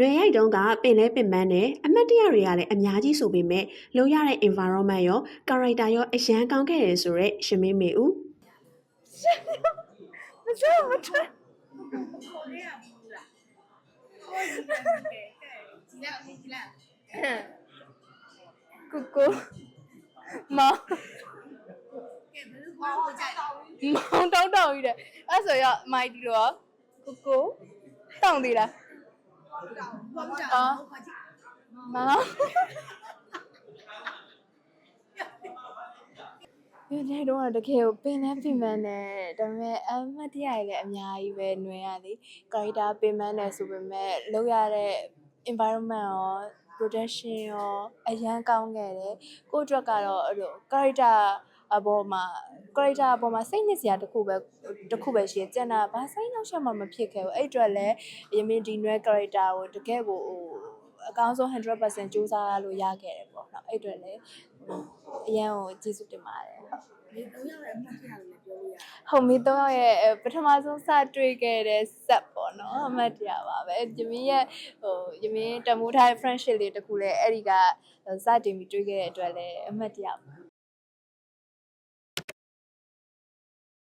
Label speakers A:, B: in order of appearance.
A: လွယ်ရိုက်တုံးကပင်လဲပင်ပန်းနဲ့အမတ်တရတွေကလည်းအများကြီးဆိုပေမဲ့လုံရတဲ့ environment ရော character ရောအရန်ကောင်းခဲ့တယ်ဆိုတော့ရှင်မင်းမေဦး
B: မကြောက်မထွက်ကိုကိုမောင်မောင်တောင်းတောင်းကြီးတယ်အဲ့ဆိုရမိုက်ဒီတော့ကိုကိုတောင်းသေးလား အော်မောင်ဒီနေ့တော့တကယ်ကိုပင်နဲ့ပြင်မန်းနဲ့ဒါပေမဲ့အမတ်တရားကြီးလည်းအများကြီးပဲຫນွေရသည် character ပင်မန်းနဲ့ဆိုပေမဲ့လောက်ရတဲ့ environment ရော production ရောအရန်ကောင်းခဲ့တယ်ကိုယ့်အတွက်ကတော့အဲ့လို character အပေါ်မှာ character အပေါ်မှာစိတ်နှစ်စရာတစ်ခုပဲတစ်ခုပဲရှိတယ်ကျန်တာဘာစိတ်နှောက်ရှက်မှမဖြစ်ခဲ့ဘူးအဲ့အတွက်လည်းရမင်းဒီနွဲ character ကိုတကယ်ကိုဟိုအကောင်းဆုံး100%စူးစမ်းလို့ရခဲ့တယ်ပေါ့နော်အဲ့အတွက်လည်းဟိုအရန်ကိုကျေးဇူးတင်ပါတယ်ဟုတ်
C: ဒီတော့ရတဲ့အမှတ်တရလည်းပြောလို့ရတယ်
B: ဟုတ်မီ၃ယောက်ရဲ့အဲပထမဆုံးစတွေ့ခဲ့တဲ့ဆက်ပေါ့နော်အမှတ်တရပါပဲယမင်းရဲ့ဟိုယမင်းတမိုးထားတဲ့ friendship လေးတခုလည်းအဲ့ဒီကစတင်ပြီးတွေ့ခဲ့တဲ့အတွက်လည်းအမှတ်တရပါ